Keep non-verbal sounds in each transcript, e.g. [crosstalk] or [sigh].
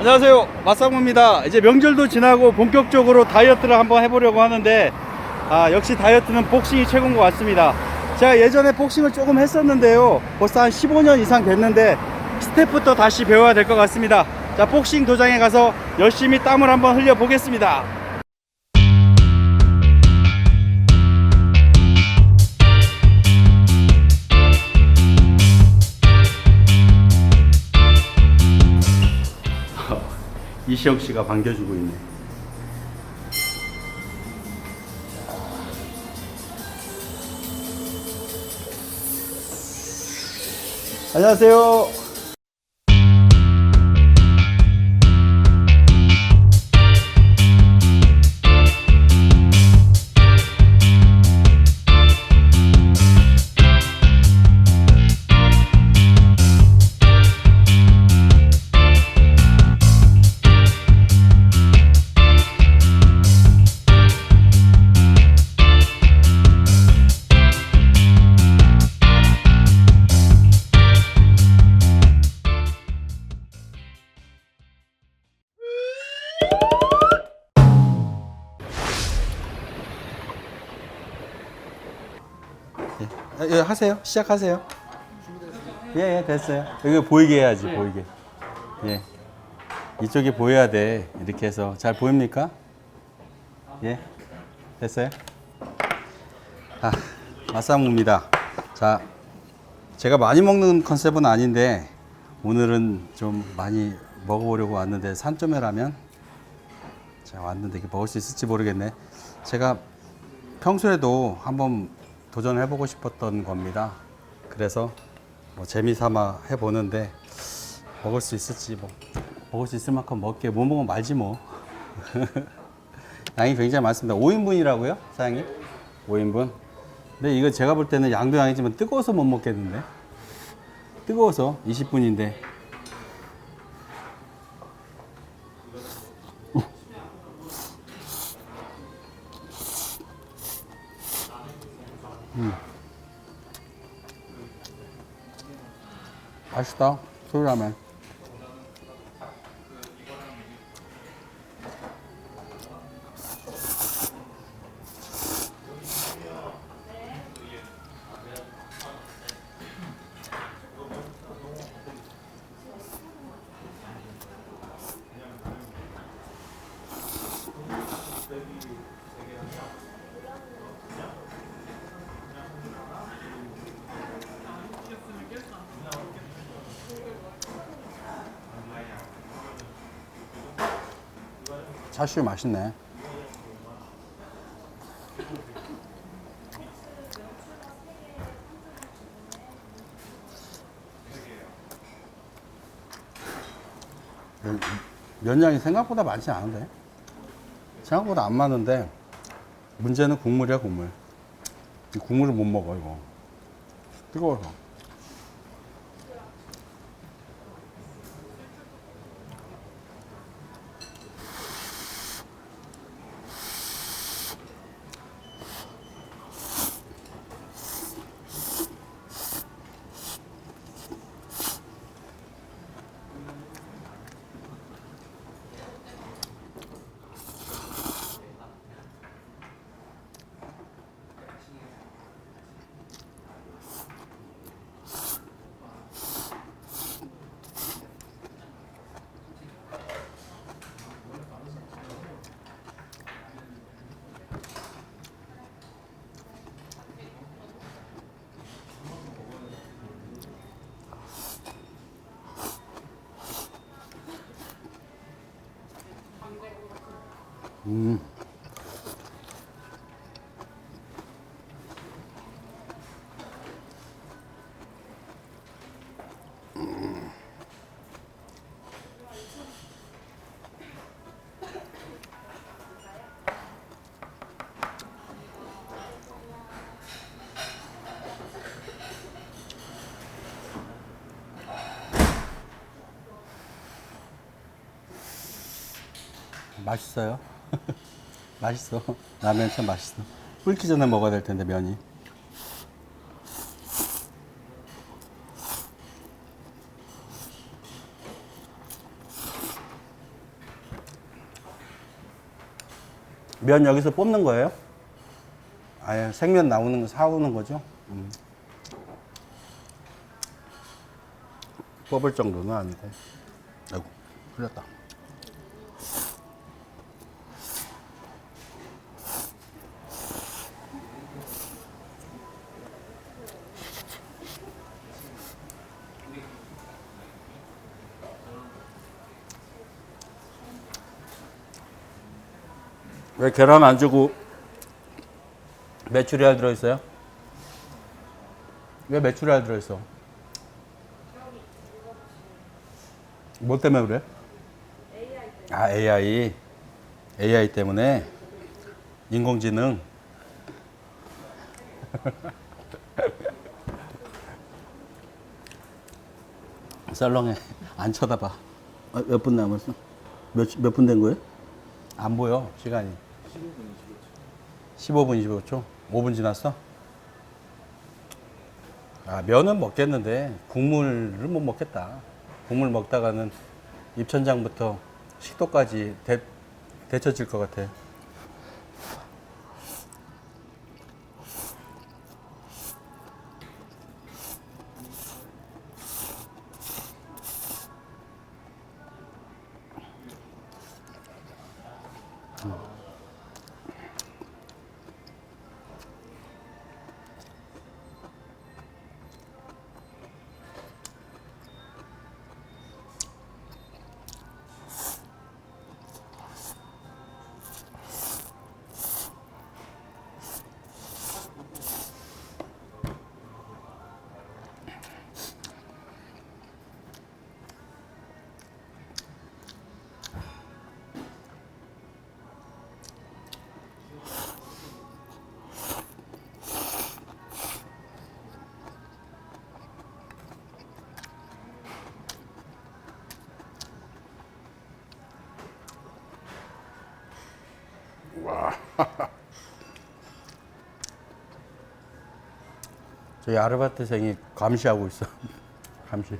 안녕하세요. 마사무입니다. 이제 명절도 지나고 본격적으로 다이어트를 한번 해보려고 하는데 아 역시 다이어트는 복싱이 최고인 것 같습니다. 제가 예전에 복싱을 조금 했었는데요. 벌써 한 15년 이상 됐는데 스텝부터 다시 배워야 될 것 같습니다. 자 복싱 도장에 가서 열심히 땀을 한번 흘려 보겠습니다 이시영 씨가 반겨주고 있네. 안녕하세요. 예, 예, 하세요. 시작하세요. 예, 예, 됐어요. 여기 보이게 해야지, 보이게. 예. 이쪽이 보여야 돼. 이렇게 해서. 잘 보입니까? 예. 됐어요? 아, 마사무입니다. 자, 제가 많이 먹는 컨셉은 아닌데, 오늘은 좀 많이 먹어보려고 왔는데, 산점에 라면? 자, 왔는데 이게 먹을 수 있을지 모르겠네. 제가 평소에도 한번 도전해보고 싶었던 겁니다. 그래서 뭐 재미삼아 해보는데 먹을 수 있을지 뭐 먹을 수 있을 만큼 먹게 못 먹으면 말지 뭐. [laughs] 양이 굉장히 많습니다. 5인분이라고요, 사장님? 5인분. 근데 이거 제가 볼 때는 양도 양이지만 뜨거워서 못 먹겠는데. 뜨거워서 20분인데. 맛있다. 소 차슈 맛있네. 면- 면량이 생각보다 많지 않은데? 생각보다 안 많은데 문제는 국물이야 국물. 이 국물을 못 먹어 이거. 뜨거워서 맛있어요. [laughs] 맛있어. 라면 참 맛있어. 끓기 전에 먹어야 될 텐데 면이. 면 여기서 뽑는 거예요? 아예 생면 나오는 거 사오는 거죠? 음. 뽑을 정도는 아닌데. 아이고, 흘렸다. 왜 계란 안 주고 메추리알 들어있어요? 왜 메추리알 들어있어? 뭐 때문에 그래? 아 AI AI 때문에 인공지능 [laughs] 썰렁해 안 쳐다봐 어, 몇분 남았어? 몇 몇 분 된 거예요? 안 보여 시간이 15분 25초? 5분 지났어? 아 면은 먹겠는데 국물을 못 먹겠다. 국물 먹다가는 입천장부터 식도까지 데, 데쳐질 것 같아 [laughs] 저희 아르바이트생이 감시하고 있어. [laughs] 감시.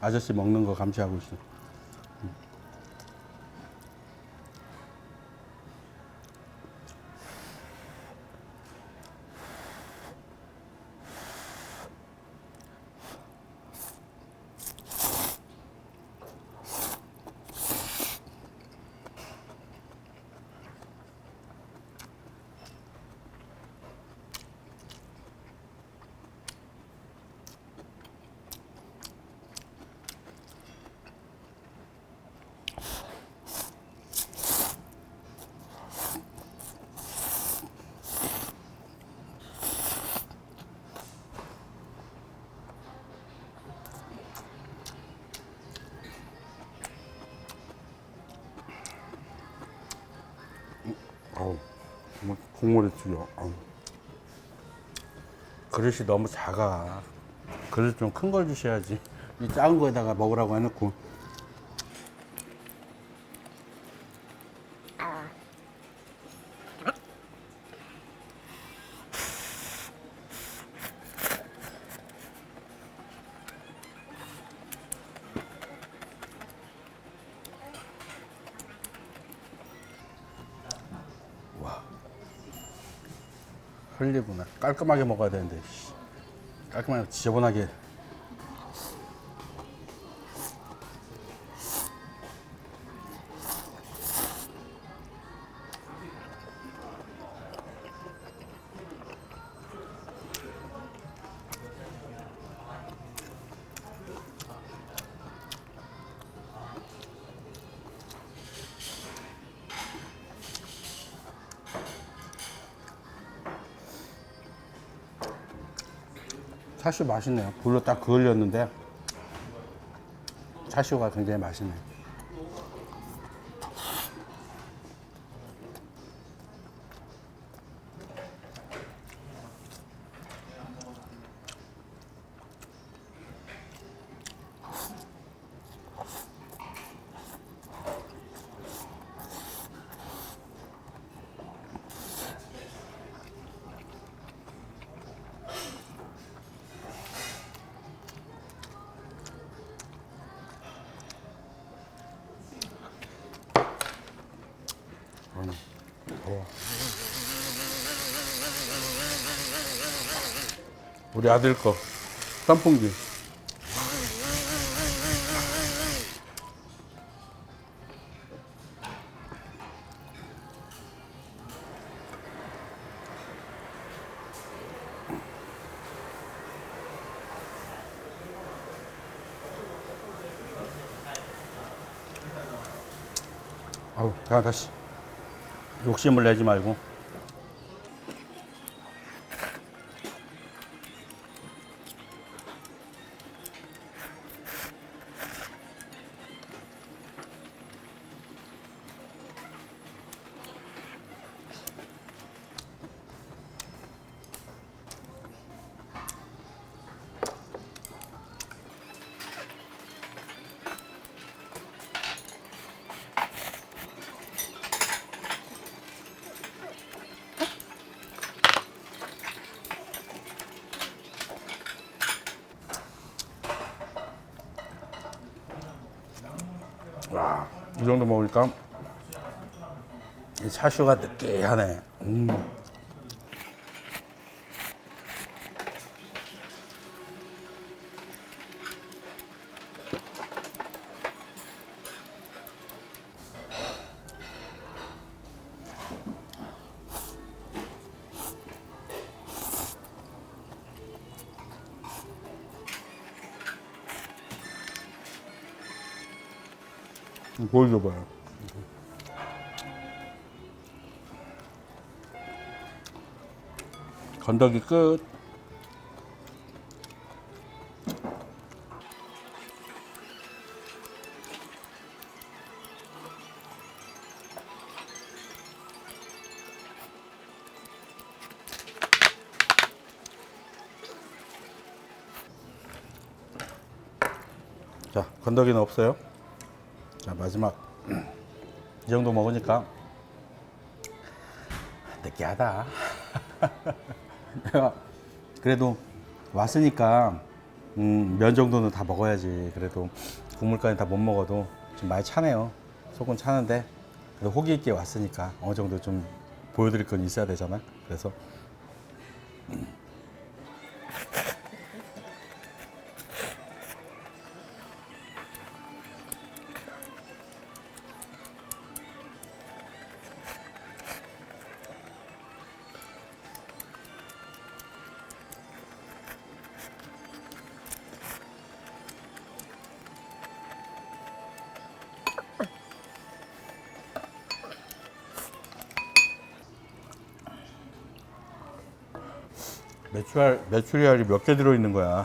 아저씨 먹는 거 감시하고 있어. 국물이 튀겨. 그릇이 너무 작아. 그릇 좀 큰 걸 주셔야지. 이 작은 거에다가 먹으라고 해놓고. 흘리구나. 깔끔하게 먹어야 되는데. 씨. 깔끔하게 지저분하게. 차슈 맛있네요. 불로 딱 그을렸는데 차슈가 굉장히 맛있네요. 우리 아들 거 선풍기. 아우, 자 다시 욕심을 내지 말고. 와, 이 정도 먹으니까 이 차슈가 느끼하네. 음. 보여줘봐요. 건더기 끝. 자, 건더기는 없어요. 자 마지막 이 정도 먹으니까 느끼하다. [laughs] 내가 그래도 왔으니까 음, 면 정도는 다 먹어야지. 그래도 국물까지 다 못 먹어도 좀 많이 차네요. 속은 차는데 그래도 호기 있게 왔으니까 어느 정도 좀 보여드릴 건 있어야 되잖아. 그래서 메추리알, 메추리알이 몇 개 들어있는 거야.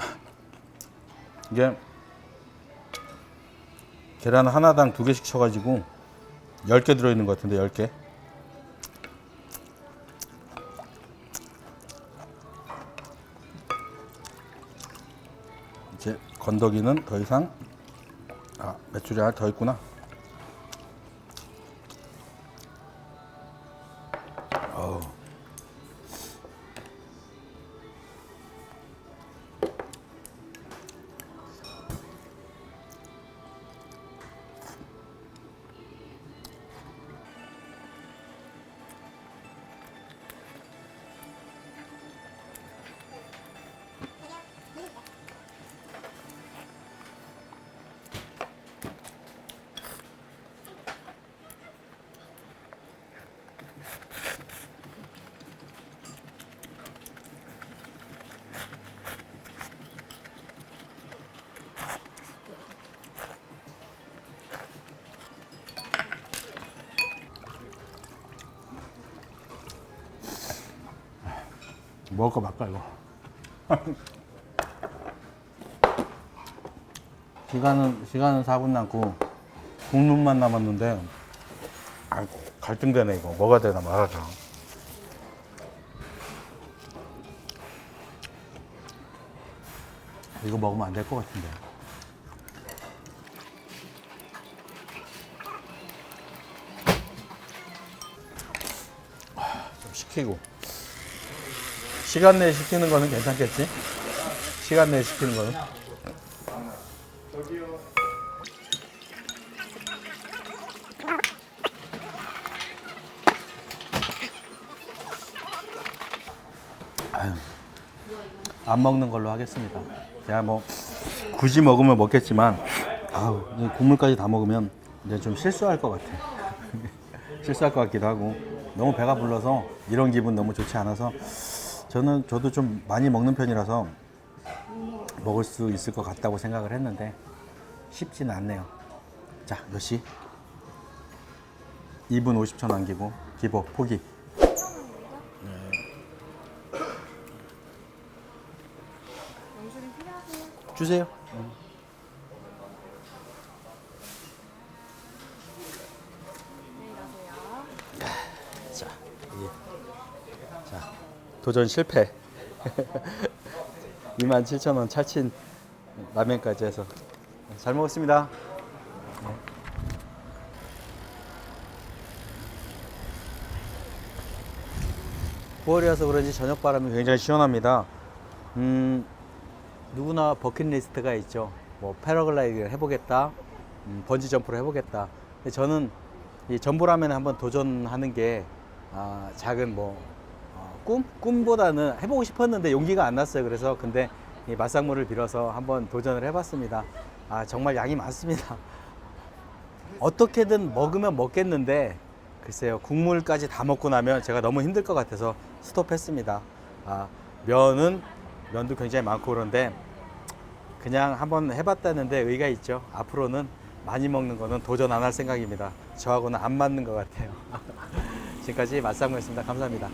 [laughs] 이게 계란 하나당 두 개씩 쳐가지고 10개 들어있는 것 같은데 10개. 이제 건더기는 더 이상 아 메추리알 더 있구나. 먹을 거 말까 이거. [laughs] 시간은 시간은 4분 남고 국물만 남았는데 아 갈등되네 이거. 뭐가 되나 말하자. 이거 먹으면 안 될 것 같은데. 좀 식히고 시간 내에 시키는 거는 괜찮겠지? 시간 내에 시키는 거는. 안 먹는 걸로 하겠습니다. 제가 뭐 굳이 먹으면 먹겠지만 아우 국물까지 다 먹으면 이제 좀 실수할 것 같아. [laughs] 실수할 것 같기도 하고 너무 배가 불러서 이런 기분 너무 좋지 않아서 저는 저도 좀 많이 먹는 편이라서 먹을 수 있을 것 같다고 생각을 했는데 쉽지는 않네요. 자, 몇 시? 2분 50초 남기고 기보 포기. 필요하세요? 주세요. 네, 도전 실패. [laughs] 27,000원 찰친 라면까지 해서 잘 먹었습니다. 네. 9월이라서 그런지 저녁 바람이 굉장히 시원합니다. 음, 누구나 버킷리스트가 있죠. 뭐 패러글라이딩을 해보겠다, 음, 번지 점프를 해보겠다. 저는 이 점프라면 한번 도전하는 게 아, 작은 뭐 어, 꿈? 꿈보다는 해보고 싶었는데 용기가 안 났어요. 그래서 근데 이 맛상물을 빌어서 한번 도전을 해봤습니다. 아 정말 양이 많습니다. [laughs] 어떻게든 먹으면 먹겠는데 글쎄요 국물까지 다 먹고 나면 제가 너무 힘들 것 같아서 스톱했습니다. 아 면은 면도 굉장히 많고 그런데 그냥 한번 해봤다는데 의의가 있죠. 앞으로는 많이 먹는 거는 도전 안 할 생각입니다. 저하고는 안 맞는 것 같아요. [laughs] 지금까지 맛상무였습니다. 감사합니다.